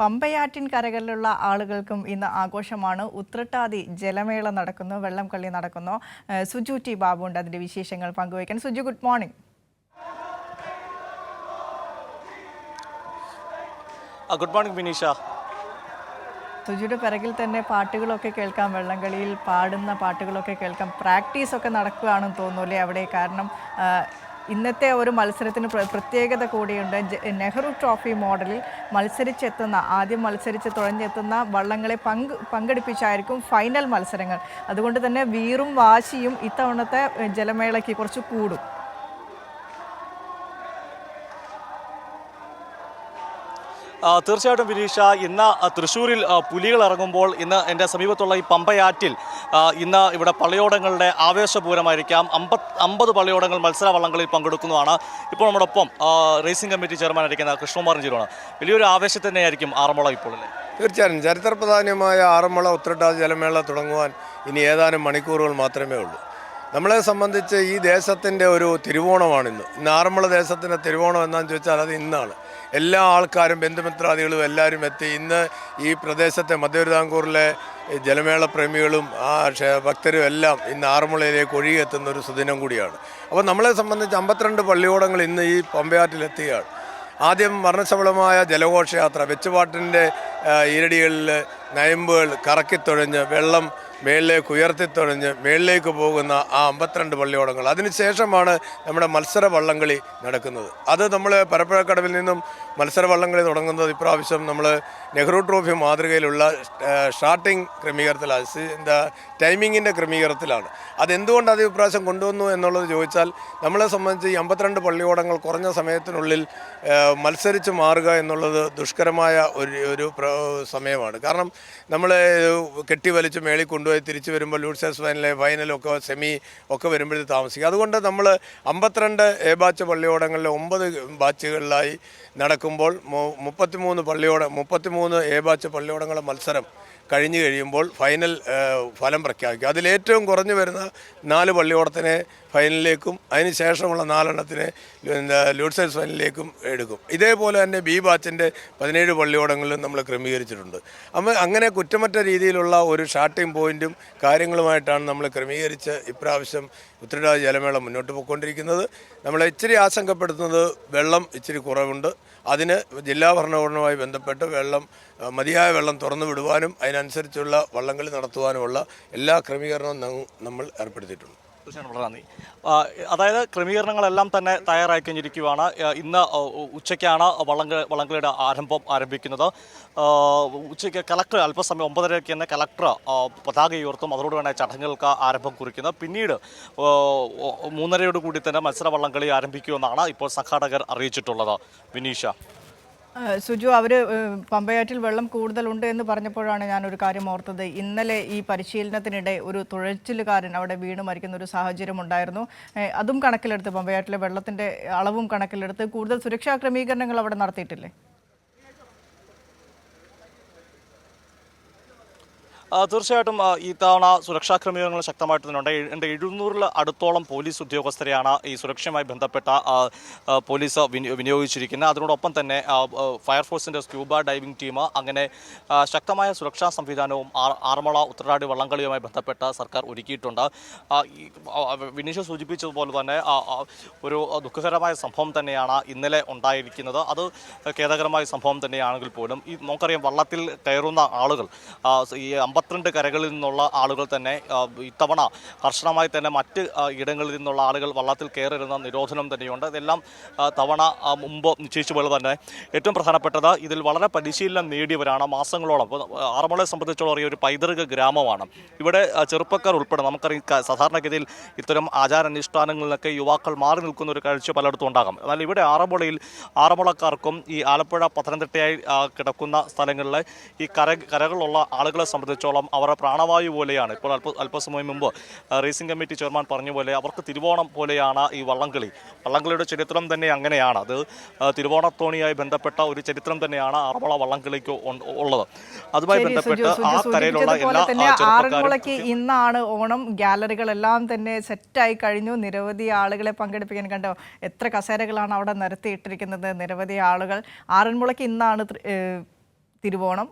പമ്പയാറ്റിൻ കരകളിലുള്ള ആളുകൾക്കും ഇന്ന് ആഘോഷമാണ്. ഉത്രട്ടാതി ജലമേള നടക്കുന്നു വെള്ളം കളി നടക്കുന്നു സുജു ടി ബാബു ഉണ്ട് അതിന്റെ വിശേഷങ്ങൾ പങ്കുവയ്ക്കാൻ. Suju good morning. Good morning Vineesha സുജിയുടെ പിറകിൽ തന്നെ പാട്ടുകളൊക്കെ കേൾക്കാം. വെള്ളംകളിയിൽ പാടുന്ന പാട്ടുകളൊക്കെ കേൾക്കാം. പ്രാക്ടീസൊക്കെ നടക്കുകയാണെന്ന് തോന്നുന്നു അല്ലേ അവിടെ? കാരണം ഇന്നത്തെ ഒരു മത്സരത്തിന് പ്രത്യേകത കൂടിയുണ്ട്. നെഹ്റു ട്രോഫി മോഡലിൽ മത്സരിച്ചെത്തുന്ന ആദ്യം മത്സരിച്ച് തുഴഞ്ഞെത്തുന്ന വള്ളങ്ങളെ പങ്ക് പങ്കെടുപ്പിച്ചായിരിക്കും ഫൈനൽ മത്സരങ്ങൾ. അതുകൊണ്ട് തന്നെ വീറും വാശിയും ഇത്തവണത്തെ ജലമേളയ്ക്ക് കുറച്ച് കൂടും. തീർച്ചയായിട്ടും വിനീഷ ഇന്ന് തൃശ്ശൂരിൽ പുലികൾ ഇറങ്ങുമ്പോൾ ഇന്ന് എന്റെ സമീപത്തുള്ള ഈ പമ്പയാറ്റിൽ ഇന്ന് ഇവിടെ പള്ളിയോടങ്ങളുടെ ആവേശപൂരമായിരിക്കാം. അമ്പത് അമ്പത് പള്ളിയോടങ്ങൾ മത്സര വള്ളങ്ങളിൽ പങ്കെടുക്കുന്നതാണ്. ഇപ്പോൾ നമ്മോടൊപ്പം റേസിംഗ് കമ്മിറ്റി ചെയർമാൻ ആയിരിക്കുന്ന കൃഷ്ണകുമാരൻ ജിരുവാണ് വലിയൊരു ആവേശം തന്നെയായിരിക്കും ആറന്മുള ഇപ്പോൾ തീർച്ചയായും. ചരിത്രപ്രധാനമായ ആറന്മുള ഉത്രട്ടാതി ജലമേള തുടങ്ങുവാൻ ഇനി ഏതാനും മണിക്കൂറുകൾ മാത്രമേ ഉള്ളൂ. നമ്മളെ സംബന്ധിച്ച് ഈ ദേശത്തിന്റെ ഒരു തിരുവോണമാണ് ഇന്ന്. ആറന്മുള ദേശത്തിന്റെ തിരുവോണം എന്താണെന്ന് ചോദിച്ചാൽ അത് ഇന്നാണ്. എല്ലാ ആൾക്കാരും ബന്ധുമിത്രാദികളും എല്ലാവരും എത്തി. ഇന്ന് ഈ പ്രദേശത്തെ മധ്യതിരുവിതാംകൂറിലെ ജലമേള പ്രേമികളും ആ ഭക്തരും എല്ലാം ഇന്ന് ആറന്മുളയിലേക്ക് ഒഴുകിയെത്തുന്ന ഒരു സുദിനം കൂടിയാണ്. അപ്പോൾ നമ്മളെ സംബന്ധിച്ച് അമ്പത്തിരണ്ട് പള്ളിയോടങ്ങൾ ഇന്ന് ഈ പമ്പയാറ്റിലെത്തുകയാണ് ആദ്യം വർണശബളമായ ജലഘോഷയാത്ര വെച്ചുപാട്ടിന്റെ ഈരടികളിൽ നയമ്പുകൾ കറക്കിത്തൊഴഞ്ഞ് വെള്ളം മേളിലേക്ക് ഉയർത്തിത്തൊഴിഞ്ഞ് മേളിലേക്ക് പോകുന്ന ആ അമ്പത്തിരണ്ട് പള്ളിയോടങ്ങൾ. അതിനുശേഷമാണ് നമ്മുടെ മത്സര വള്ളംകളി നടക്കുന്നത്. അത് നമ്മൾ പരപ്പഴക്കടവിൽ നിന്നും മത്സര വള്ളംകളി തുടങ്ങുന്നത് ഇപ്രാവശ്യം നമ്മൾ നെഹ്റു ട്രോഫി മാതൃകയിലുള്ള സ്റ്റാർട്ടിംഗ് ക്രമീകരണത്തിലാണ്. ടൈമിങ്ങിന്റെ ക്രമീകരണത്തിലാണ്. അതെന്തുകൊണ്ട് അത് ഇപ്രാവശ്യം കൊണ്ടുവന്നു എന്നുള്ളത് ചോദിച്ചാൽ നമ്മളെ സംബന്ധിച്ച് ഈ അമ്പത്തിരണ്ട് പള്ളിയോടങ്ങൾ കുറഞ്ഞ സമയത്തിനുള്ളിൽ മത്സരിച്ച് മാറുക എന്നുള്ളത് ദുഷ്കരമായ ഒരു ഒരു സമയമാണ്. കാരണം നമ്മൾ കെട്ടി വലിച്ച് മേളിൽ കൊണ്ടുപോയി തിരിച്ചു വരുമ്പോൾ ലൂട്ട്സേഴ്സ് ഫൈനലെ ഫൈനലൊക്കെ സെമി ഒക്കെ വരുമ്പോഴേ താമസിക്കും. അതുകൊണ്ട് നമ്മൾ അമ്പത്തിരണ്ട് എ ബാച്ച് പള്ളിയോടങ്ങളിലെ ഒമ്പത് ബാച്ചുകളിലായി നടക്കുമ്പോൾ മുപ്പത്തി മുപ്പത്തിമൂന്ന് പള്ളിയോട മുപ്പത്തിമൂന്ന് എ ബാച്ച് പള്ളിയോടങ്ങളുടെ മത്സരം കഴിഞ്ഞു കഴിയുമ്പോൾ ഫൈനൽ ഫലം പ്രഖ്യാപിക്കും. അതിലേറ്റവും കുറഞ്ഞു വരുന്ന നാല് പള്ളിയോടത്തിനെ ഫൈനലിലേക്കും അതിന് ശേഷമുള്ള നാലെണ്ണത്തിനെ സൈസ് ഫൈനലിലേക്കും എടുക്കും. ഇതേപോലെ തന്നെ ബി ബാച്ചിന്റെ പതിനേഴ് പള്ളിയോടങ്ങളിലും നമ്മൾ ക്രമീകരിച്ചിട്ടുണ്ട്. അപ്പം അങ്ങനെ കുറ്റമറ്റ രീതിയിലുള്ള ഒരു ഷാർട്ടിംഗ് പോയിന്റും കാര്യങ്ങളുമായിട്ടാണ് നമ്മൾ ക്രമീകരിച്ച് ഇപ്രാവശ്യം ഉത്തരടാ ജലമേള മുന്നോട്ട് പോയിക്കൊണ്ടിരിക്കുന്നത്. നമ്മളെ ഇച്ചിരി ആശങ്കപ്പെടുത്തുന്നത് വെള്ളം ഇച്ചിരി കുറവുണ്ട്. അതിന് ജില്ലാ ഭരണകൂടവുമായി ബന്ധപ്പെട്ട് വെള്ളം മതിയായ വെള്ളം തുറന്നു വിടുവാനും അതിനനുസരിച്ചുള്ള വള്ളംകളി നടത്തുവാനുമുള്ള എല്ലാ ക്രമീകരണവും നമ്മൾ ഏർപ്പെടുത്തിയിട്ടുണ്ട്. തീർച്ചയായും വളരെ നന്ദി. അതായത് ക്രമീകരണങ്ങളെല്ലാം തന്നെ തയ്യാറായി കഴിഞ്ഞിരിക്കുകയാണ് ഇന്ന് ഉച്ചയ്ക്കാണ് വള്ളംകളി വള്ളംകളിയുടെ ആരംഭം ആരംഭിക്കുന്നത്. ഉച്ചയ്ക്ക് കലക്ടർ അല്പസമയം ഒമ്പതരയ്ക്ക് തന്നെ കലക്ടർ പതാക ഉയർത്തും. അതോട് തന്നെ ചടങ്ങുകൾക്ക് ആരംഭം കുറിക്കുന്നത്. പിന്നീട് മൂന്നരയോട് കൂടി തന്നെ മത്സര വള്ളംകളി ആരംഭിക്കുമെന്നാണ് ഇപ്പോൾ സംഘാടകർ അറിയിച്ചിട്ടുള്ളത്. വിനീഷ. സുജു അവർ പമ്പയാറ്റിൽ വെള്ളം കൂടുതലുണ്ട് എന്ന് പറഞ്ഞപ്പോഴാണ് ഞാനൊരു കാര്യം ഓർത്തത്. ഇന്നലെ ഈ പരിശീലനത്തിനിടെ ഒരു തുഴച്ചിലുകാരൻ അവിടെ വീണ് മരിക്കുന്ന ഒരു സാഹചര്യം ഉണ്ടായിരുന്നു. അതും കണക്കിലെടുത്ത് പമ്പയാറ്റിലെ വെള്ളത്തിന്റെ അളവും കണക്കിലെടുത്ത് കൂടുതൽ സുരക്ഷാ ക്രമീകരണങ്ങൾ അവിടെ നടത്തിയിട്ടില്ലേ? തീർച്ചയായിട്ടും ഈ തവണ സുരക്ഷാ ക്രമീകരണങ്ങൾ ശക്തമായിട്ടുണ്ട് തന്നെയുണ്ട്. എഴുന്നൂറിൽ അടുത്തോളം പോലീസ് ഉദ്യോഗസ്ഥരെയാണ് ഈ സുരക്ഷയുമായി ബന്ധപ്പെട്ട പോലീസ് വിനിയോഗിച്ചിരിക്കുന്നത്. അതിനോടൊപ്പം തന്നെ ഫയർഫോഴ്സിന്റെ സ്ക്യൂബ ഡൈവിംഗ് ടീം അങ്ങനെ ശക്തമായ സുരക്ഷാ സംവിധാനവും ആറന്മുള ഉത്തരാടി വള്ളംകളിയുമായി ബന്ധപ്പെട്ട സർക്കാർ ഒരുക്കിയിട്ടുണ്ട്. വിനീഷ് സൂചിപ്പിച്ചതുപോലെ തന്നെ ഒരു ദുഃഖകരമായ സംഭവം തന്നെയാണ് ഇന്നലെ ഉണ്ടായിരിക്കുന്നത്. അത് ഖേദകരമായ സംഭവം തന്നെയാണെങ്കിൽ പോലും ഈ നമുക്കറിയാം വള്ളത്തിൽ കയറുന്ന ആളുകൾ ഈ ഈ അമ്പത്തിരണ്ട് കരകളിൽ നിന്നുള്ള ആളുകൾ തന്നെ ഇത്തവണ കർശനമായി തന്നെ മറ്റ് ഇടങ്ങളിൽ നിന്നുള്ള ആളുകൾ വള്ളത്തിൽ കയറരുന്ന നിരോധനം തന്നെയുണ്ട്. ഇതെല്ലാം തവണ മുമ്പ് നിശ്ചയിച്ച പോലെ തന്നെ ഏറ്റവും പ്രധാനപ്പെട്ടത് ഇതിൽ വളരെ പരിശീലനം നേടിയവരാണ്. മാസങ്ങളോളം ആറന്മുളയെ സംബന്ധിച്ചോളം ഒരു പൈതൃക ഗ്രാമമാണ്. ഇവിടെ ചെറുപ്പക്കാർ ഉൾപ്പെടെ നമുക്കറിയാം സാധാരണഗതിയിൽ ഇത്തരം ആചാരാനുഷ്ഠാനങ്ങളിലൊക്കെ യുവാക്കൾ മാറി നിൽക്കുന്ന ഒരു കാഴ്ച പലയിടത്തും ഉണ്ടാകും. എന്നാൽ ഇവിടെ ആറന്മുളയിൽ ആറന്മുളക്കാർക്കും ഈ ആലപ്പുഴ പത്തനംതിട്ടയായി കിടക്കുന്ന സ്ഥലങ്ങളിലെ ഈ കര കരകളുള്ള ആളുകളെ സംബന്ധിച്ചോളം അവരുടെ പ്രാണവായു പോലെയാണ്. ഇപ്പോൾ അല്പ അല്പസമയം മുമ്പ് റേസിംഗ് കമ്മിറ്റി ചെയർമാൻ പറഞ്ഞ പോലെ അവർക്ക് തിരുവോണം പോലെയാണ് ഈ വള്ളംകളി. വള്ളംകളിയുടെ ചരിത്രം തന്നെ അങ്ങനെയാണ്. അത് തിരുവോണത്തോണിയായി ബന്ധപ്പെട്ട ഒരു ചരിത്രം തന്നെയാണ് ആറന്മുള വള്ളംകളിക്ക് ഉള്ളത്. അതുമായി ബന്ധപ്പെട്ട് ആ കരയിലുള്ള എല്ലാ ആറന്മുളയ്ക്ക് ഇന്നാണ് ഓണം. ഗാലറികളെല്ലാം തന്നെ സെറ്റായി കഴിഞ്ഞു. നിരവധി ആളുകളെ പങ്കെടുപ്പിക്കാൻ കണ്ടോ? എത്ര കസേരകളാണ് അവിടെ നിരത്തിയിട്ടിരിക്കുന്നത് നിരവധി ആളുകൾ. ആറന്മുളയ്ക്ക് ഇന്നാണ് തിരുവോണം.